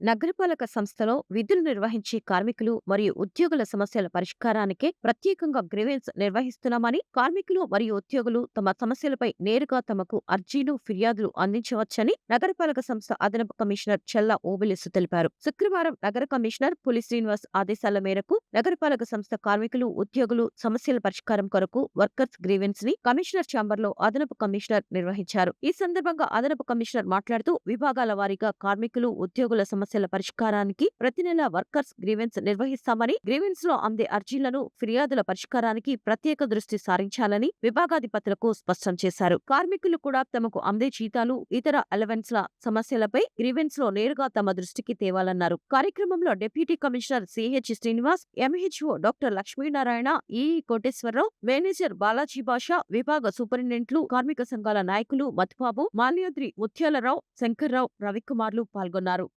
నగరపాలక సంస్థలో విధులు నిర్వహించే కార్మికులు మరియు ఉద్యోగుల సమస్యల పరిష్కారానికే ప్రత్యేకంగా గ్రీవెన్స్ నిర్వహిస్తున్నామని కార్మికులు మరియు ఉద్యోగులు తమ సమస్యలపై నేరుగా తమకు అర్జీలు ఫిర్యాదులు అందించవచ్చని నగరపాలక సంస్థ అదనపు కమిషనర్ చెల్లా ఓబిలిసు తెలిపారు. శుక్రవారం నగర కమిషనర్ పులి శ్రీనివాస్ ఆదేశాల మేరకు నగరపాలక సంస్థ కార్మికులు ఉద్యోగులు సమస్యల పరిష్కారం కొరకు వర్కర్స్ గ్రీవెన్స్ని కమిషనర్ ఛాంబర్లో అదనపు కమిషనర్ నిర్వహించారు. ఈ సందర్భంగా అదనపు కమిషనర్ మాట్లాడుతూ విభాగాల వారీగా కార్మికులు ఉద్యోగుల సమస్య సమస్యల పరిష్కారానికి ప్రతి నెల వర్కర్స్ గ్రీవెన్స్ నిర్వహిస్తామని గ్రీవెన్స్లో అందే అర్జీలను ఫిర్యాదుల పరిష్కారానికి ప్రత్యేక దృష్టి సారించాలని విభాగాధిపతులకు స్పష్టం చేశారు. కార్మికులు కూడా తమకు అందే జీతాలు ఇతర అలవెన్స్ ల సమస్యలపై గ్రీవెన్స్లో నేరుగా తమ దృష్టికి తేవాలన్నారు. కార్యక్రమంలో deputy commissioner C H Srinivas MHO doctor Lakshminarayana EE Koteswara Rao manager Balaji Basha విభాగ సూపరింటెండెంట్లు కార్మిక సంఘాల నాయకులు మధుబాబు మాల్యాద్రి ముత్యాలరావు శంకర్రావు రవికుమార్లు పాల్గొన్నారు.